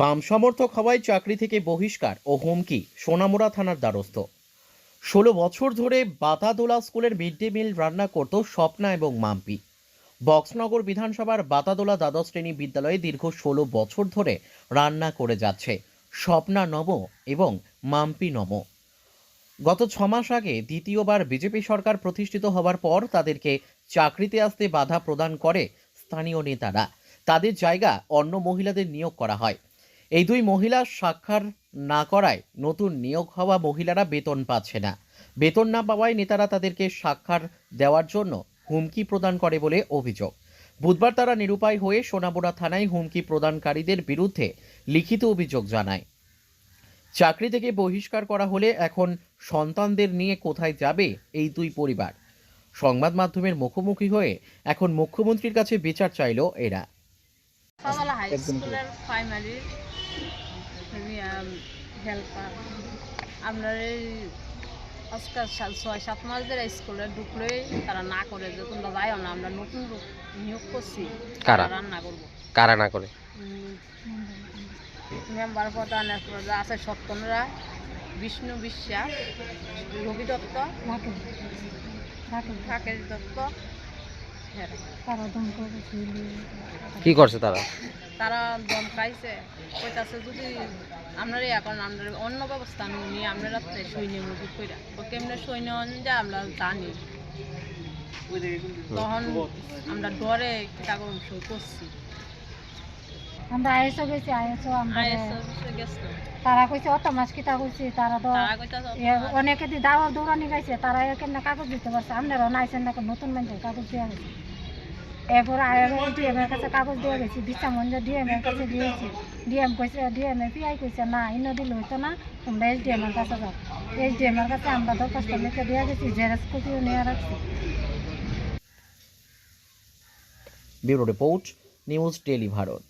বাম সমর্থক হওয়ায় চাকরি থেকে বহিষ্কার ও হুমকি, সোনামুড়া থানার দ্বারস্থ। ষোলো বছর ধরে বাতাদোলা স্কুলের মিড ডে মিল রান্না করত স্বপ্না এবং মাম্পি। বক্সনগর বিধানসভার বাতাদোলা দ্বাদশ শ্রেণি বিদ্যালয়ে দীর্ঘ ষোলো বছর ধরে রান্না করে যাচ্ছে স্বপ্না নম এবং মাম্পি নম। গত ছ মাস আগে দ্বিতীয়বার বিজেপি সরকার প্রতিষ্ঠিত হওয়ার পর তাদেরকে চাকরিতে আসতে বাধা প্রদান করে স্থানীয় নেতারা। তাদের জায়গা অন্য মহিলাদের নিয়োগ করা হয়। এই দুই মহিলা সাক্ষাৎ না করায় নতুন নিয়োগ হওয়া মহিলারা বেতন পাচ্ছে না। বেতন না পাওয়ায় নেতারা তাদেরকে সাক্ষাৎ দেওয়ার জন্য হুমকি প্রদান করে বলে অভিযোগ। বুধবার তারা নিরুপায় হয়ে সোনামুড়া থানায় হুমকি প্রদানকারীদের বিরুদ্ধে লিখিত অভিযোগ জানায়। চাকরি থেকে বহিষ্কার করা হলে এখন সন্তানদের নিয়ে কোথায় যাবে এই দুই পরিবার? সংবাদ মাধ্যমের মুখোমুখি হয়ে এখন মুখ্যমন্ত্রীর কাছে বিচার চাইল এরা। সকালে হাই স্কুলের প্রাইমারির হেল্পার। আপনার এই আজকাল ছয় সাত মাস ধরে স্কুলে ঢুকলেই তারা না করে যে তোমরা যাইও না আমরা নতুন নিয়োগ করছি। কারা? রান্না করব। কারা না করে? মেম্বার প্রধানের প্রজা আছে সত্যনরা বিষ্ণু বিশ্বাস রবি দত্ত রাকেশ দত্ত কি করছে তারা? তারা দমকাইছে কইতাছে যদি আপনারা এখন আমরা অন্য ব্যবস্থা নিয়ে শুই সৈন্য মজুর কইরা। তো কেমনে সৈন্য যা আমরা জানি। তখন আমরা ডরে কাগজ সই করছি। আমরা আইসো গেছি আইসো আমরা আইএসও গেছে? তারা কইছে অত মাস কিতা কইছে তারা তো তারা কইতাছে এ অনেকে দি দাওয়া দৌড়ানি গাইছে তারা কেমনে কাগজ দিতে পারছে? আপনারা নাইছেন না নতুন মানুষের কাগজ দেওয়া গেছে। এরপর ডিএম এর কাছে কাগজ দেওয়া গেছে দিচ্ছা মঞ্জ ডিএম এর কাছে দিয়েছি। ডিএম কইছে ডিএম এর পিআই কইছে না ইন্ন দিলে হইতো না তোমরা এস ডিএম এর কাছে যাও। এস ডিএম এর কাছে আমরা দরখাস্ত লিখে দেওয়া গেছি জেরক্স কপিও নিয়ে রাখছি। Bureau report news daily Bharat.